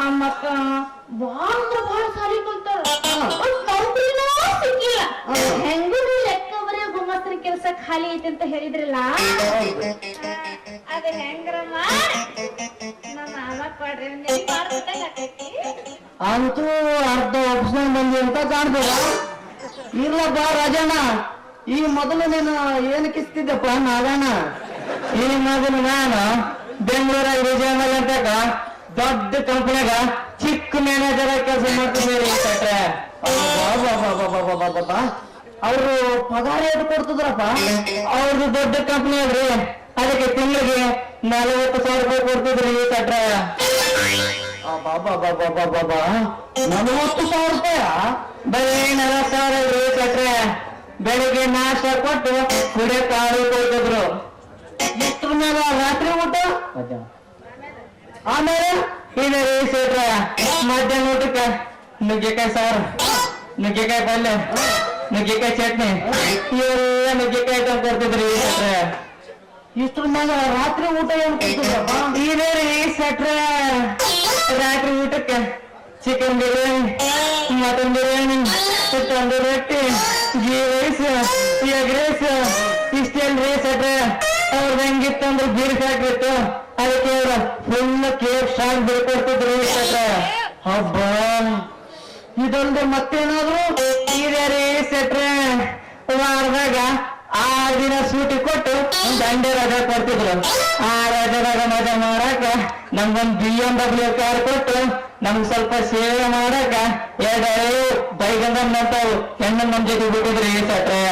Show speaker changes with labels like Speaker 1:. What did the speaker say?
Speaker 1: ಆ ಮಕ್ಕ ಭಾಳ ಅಂದ್ರ ಭಾಳ ಸಾಲಿ ಕಲ್ತಾಳ. ಒಂದ್ ನೌಕರಿನೂ ಸಿಕ್ಕಿಲ್ಲ. ಹೆಂಗೂ ಲೆಕ್ಕ ಬರೀ ಗುಮ್ಮಸ್ತರ ಕೆಲ್ಸ ಖಾಲಿ ಐತಿ ಅಂತ ಹೇಳಿದ್ರಲ್ಲ? ಅದ ಹೆಂಗ್ರಮ್ಮ ನಮ್ಮ ಕೊಡ್ರಿ.
Speaker 2: ಅಂತೂ ಅರ್ಧ ಒಪ್ಸ್ಕೊಂಡ್ ಬಂದಿ ಅಂತ ಕಾಣ್ತದ. ಇರ್ಲಪ್ಪ ರಾಜಣ್ಣ. ಈ ಮೊದಲು ನೀನು ಏನು ಕಿಸ್ತಿದ್ದಪ್ಪ ನಾಗಣ್ಣ? ಈ ನಾನು ಬೆಂಗಳೂರಾಗ ವಿಜಯಮಲ್ ಅಂತಕ ದೊಡ್ಡ ಕಂಪನಿಯಾಗ ಚಿಕ್ಕ ಮ್ಯಾನೇಜರ್ ಕೆಲಸ ಮಾಡ್ತಿದ್ದೀರಿ ಅವರು ಪಗಾರ ಎಷ್ಟು ಕೊಡ್ತಿದ್ರಪ್ಪ? ಅವ್ರದ್ದು ದೊಡ್ಡ ಕಂಪನಿ ಅದಕ್ಕೆ ತಿಂಗಳಿಗೆ ನಲವತ್ತು ಸಾವಿರ ರೂಪಾಯಿ ಕೊಡ್ತಿದ್ರಿ ಕಟ್ರ. ಬಾಬಾ ನಲವತ್ತು ಸಾವಿರ ರೂಪಾಯ? ಬರೀ ನಲವತ್ತು ಸಾವಿರ ರೀ ಕಟ್ರೆ. ಬೆಳಿಗ್ಗೆ ನಾಷ್ಟ ಕೊಟ್ಟು ಕುಡಿಯ ಕಾಳು ಕೊಡ್ತಿದ್ರು. ಇಷ್ಟ್ರ ಮೇಲೆ ರಾತ್ರಿ ಊಟ? ಆಮೇಲೆ? ಇದೆ ರೀ ಸೇಟ್ರ ಮಧ್ಯಾಹ್ನ ಊಟಕ್ಕೆ ನುಗ್ಗೆಕಾಯಿ ಸಾರು ನುಗ್ಗೆಕಾಯಿ ಪಲ್ಯ ನುಗ್ಗೆಕಾಯಿ ಚಟ್ನಿ ಇವೆಲ್ಲ ನುಗ್ಗೆಕಾಯಿ ಐಟಮ್ ಕೊಡ್ತಿದ್ರಿ ಸೇಟ್ರೆ ಇಷ್ಟ್ರ ಮೇಲೆ ರಾತ್ರಿ ಊಟ ಏನ್ ಕೊಡ್ತಿದ್ರಪ್ಪ ಇದೆ ರೀ ಸೆಟ್ರೆ ರಾತ್ರಿ ಊಟಕ್ಕೆ chicken biryani mutton biryani tandoori roti ghee rice egg rice ಇಷ್ಟೆಲ್ಲ ರೀ ಸೆಟ್ರೆ ಅವ್ರದ್ದು ಹೆಂಗಿತ್ತು ಅಂದ್ರೆ ಬೀರ್ ಹಾಕಿತ್ತು ಅದಕ್ಕೆ ಫುಲ್ ಕೇಕ್ ಶಾಕ್ ಬಿಡ್ಕೊಡ್ತಿದ್ರು ಹಬ್ಬ. ಇದೊಂದು ಮತ್ತೇನಾದ್ರು? ಇದೆ ರೀ ಸೆಟ್ರೆ ವಾರದಾಗ ಆರು ದಿನ ಸೂಟಿ ಕೊಟ್ಟು ದಂಡೆ ರಜೆ ಕೊಡ್ತಿದ್ರು. ಆ ರಜೆದಾಗ ಮಜಾ ಮಾಡಾಕ ನಮ್ಗೊಂದ್ ಬಿ ಎಂ ಡಬ್ಲ್ಯೂ ಕಾರ್ ಕೊಟ್ಟು ನಮ್ಗ್ ಸ್ವಲ್ಪ ಸೇವೆ ಮಾಡಾಕ ಎರಡು ಬೈಗಂದ ನಂತಾವು ಹೆಣ್ಣು ನಮ್ಮ ಜೊತೆ ಬಿಟ್ಟಿದ್ರಿ ಸಟ್ರೆ